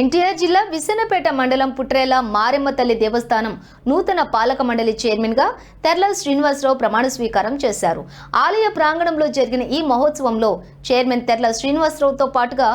ఎన్టీఆర్ జిల్లా విసనపేట మండలం పుట్రేల మారెమ్మ తల్లి దేవస్థానం నూతన పాలక మండలి చైర్మన్గా తెర్ల శ్రీనివాసరావు ప్రమాణ స్వీకారం చేశారు. ఆలయ ప్రాంగణంలో జరిగిన ఈ మహోత్సవంలో చైర్మన్ తెర్ల శ్రీనివాసరావుతో పాటుగా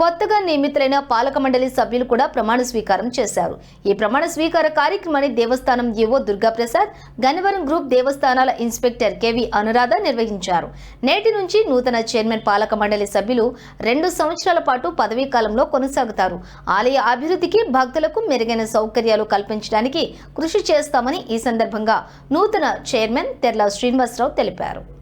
కొత్తగా నియమితులైన పాలక మండలి సభ్యులు కూడా ప్రమాణ స్వీకారం చేశారు. ఈ ప్రమాణ స్వీకార కార్యక్రమాన్ని దేవస్థానం ఏవో దుర్గాప్రసాద్ గన్నవరం గ్రూప్ దేవస్థానాల ఇన్స్పెక్టర్ కెవి అనురాధ నిర్వహించారు. నేటి నుంచి నూతన చైర్మన్ పాలక మండలి సభ్యులు రెండు సంవత్సరాల పాటు పదవీ కాలంలో కొనసాగుతారు. ఆలయ అభివృద్ధికి భక్తులకు మెరుగైన సౌకర్యాలు కల్పించడానికి కృషి చేస్తామని ఈ సందర్భంగా నూతన చైర్మన్ తెర్ల శ్రీనివాసరావు తెలిపారు.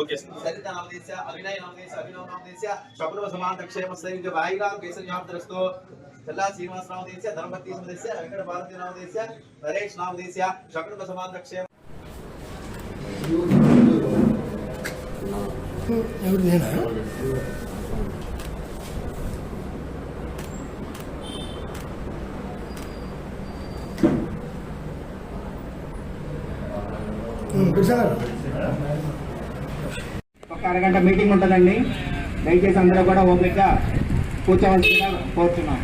ఓకే సార్ సరిత నామదేశ అవినయ నామదేశ అభినవ నామదేశ శకునవ సమాంతర క్షేమ సైనిక వాయిరాం కేసరి నామదరస్తో చల్లా శ్రీనివాస నామదేశ ధర్మపతి నామదేశ వెంకట భారతి నామదేశ నరేష్ నామదేశ శకునవ సమాంతర క్షేమ ఎవరు నేనా కృష్ణ ఒక అరగంట మీటింగ్ ఉంటుందండి. దయచేసి అందరూ కూడా ఓపికగా కూర్చోవలసిందిగా కోరుతున్నాం